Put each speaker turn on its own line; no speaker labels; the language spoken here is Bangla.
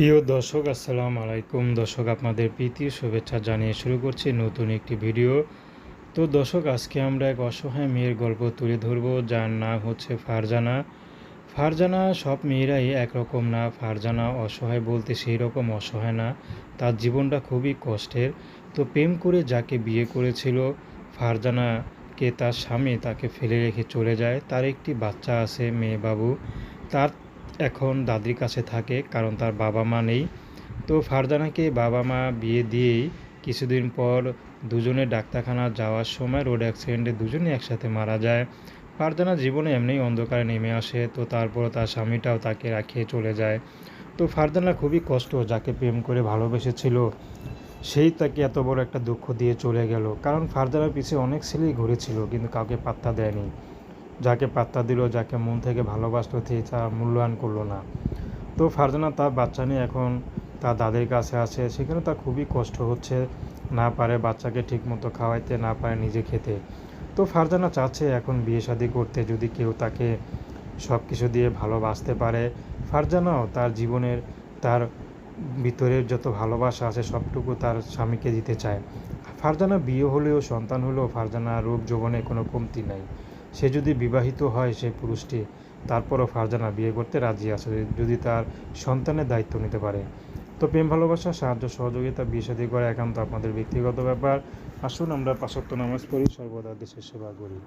প্রিয় দর্শক, আসসালামু আলাইকুম। দর্শক, আপনাদের প্রীতি শুভেচ্ছা জানিয়ে শুরু করছি নতুন একটি ভিডিও। তো দর্শক, আজকে আমরা এক অসহায় মেয়ের গল্প তুলে ধরব, যার নাম হচ্ছে ফারজানা। ফারজানা সব মেয়েরাই একরকম না। ফারজানা অসহায় বলতে সেই রকম অসহায় না। তার জীবনটা খুবই কষ্টের। তো প্রেম করে যাকে বিয়ে করেছিল, ফারজানাকে তার স্বামী তাকে ফেলে রেখে চলে যায়। তার একটি বাচ্চা আছে মেয়ে বাবু তার এখন দাদির কাছে থাকে, কারণ তার বাবা মা নেই। তো ফারজানাকে বাবা মা বিয়ে দিয়েই কিছুদিন পর দুজনে ডাক্তারখানা যাওয়ার সময় রোড অ্যাক্সিডেন্টে দুজনে একসাথে মারা যায়। ফারজানা জীবনে এমনিই অন্ধকারে নেমে আসে, তো তারপর তার স্বামীটাও তাকে রাখিয়ে চলে যায়। তো ফারজানা খুবই কষ্ট, যাকে প্রেম করে ভালোবেসেছিল, সেই তাকে এত বড় একটা দুঃখ দিয়ে চলে গেল। কারণ ফারজানার পিছিয়ে অনেক ছেলেই ঘুরেছিল, কিন্তু কাউকে পাত্তা দেয়নি। যাকে পাত্তা দিল, যাকে মন থেকে ভালোবাসলো, সে তা মূল্যায়ন করল না। তো ফারজানা তার বাচ্চা নিয়ে এখন তার দাদের কাছে আছে। সেখানে তার খুবই কষ্ট হচ্ছে, না পারে বাচ্চাকে ঠিকমতো খাওয়াইতে, না পারে নিজে খেতে। তো ফারজানা চাচ্ছে এখন বিয়ে শাদি করতে, যদি কেউ তাকে সব কিছু দিয়ে ভালোবাসতে পারে। ফারজানাও তার জীবনের, তার ভিতরের যত ভালোবাসা আছে, সবটুকু তার স্বামীকে দিতে চায়। ফারজানা বিয়ে হলেও সন্তান হলেও ফারজানা রূপ যৌবনে কোনো কমতি নাই। সে যদি বিবাহিত হয় সেই পুরুষটি, তারপরও ফারজানা বিয়ে করতে রাজি আছে যদি তার সন্তানের দায়িত্ব নিতে পারে। তো প্রেম, ভালোবাসা, সাহায্য, সহযোগিতা, বিয়ে করা একান্ত আপনাদের ব্যক্তিগত ব্যাপার। আসুন আমরা পাশত্ব নামাজ পড়ি, সর্বদা দেশের সেবা করি।